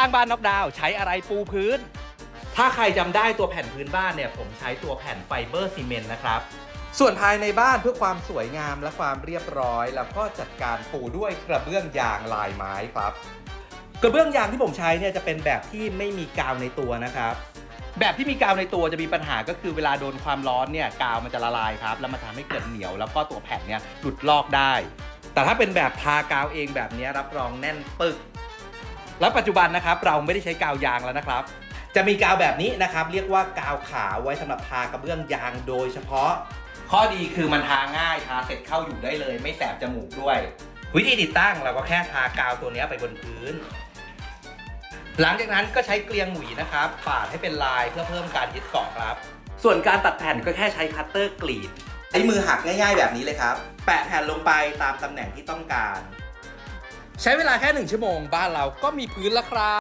ร้างบ้านน็อกดาวน์ใช้อะไรปูพื้น ถ้าใครจำได้ตัวแผ่นพื้นบ้านเนี่ยผมใช้ตัวแผ่นไฟเบอร์ซีเมนต์นะครับ ส่วนภายในบ้านเพื่อความสวยงามและความเรียบร้อย แล้วก็จัดการปูด้วยกระเบื้องยางลายไม้ครับ กระเบื้องยางที่ผมใช้เนี่ยจะเป็นแบบที่ไม่มีกาวในตัวนะครับ แบบที่มีกาวในตัวจะมีปัญหาก็คือเวลาโดนความร้อนเนี่ยกาวมันจะละลายครับ แล้วมันทำให้เกิดเหนียว แล้วก็ตัวแผ่นเนี่ยหลุดลอกได้ แต่ถ้าเป็นแบบทากาวเองแบบเนี้ยรับรองแน่นปึก แล้วปัจจุบันนะครับเราไม่ได้ใช้กาวยางแล้วนะครับ จะมีกาวแบบนี้นะครับ เรียกว่ากาวขาวไว้สำหรับทากระเบื้องยางโดยเฉพาะ ข้อดีคือมันทาง่ายทาเสร็จเข้าอยู่ได้เลย ไม่แสบจมูกด้วย วิธีติดตั้งเราก็แค่ทากาวตัวนี้ไปบนพื้น หลังจากนั้นก็ใช้เกลียงหวีนะครับปาดให้เป็นลายเพื่อเพิ่มการยึดเกาะครับ ส่วนการตัดแผ่นก็แค่ใช้คัตเตอร์กรีดใช้มือหักง่าย ๆ แบบนี้เลยครับ แปะแผ่นลงไปตามตำแหน่งที่ต้องการ ใช้เวลาแค่หนึ่งชั่วโมงบ้านเราก็มีพื้นแล้วครับ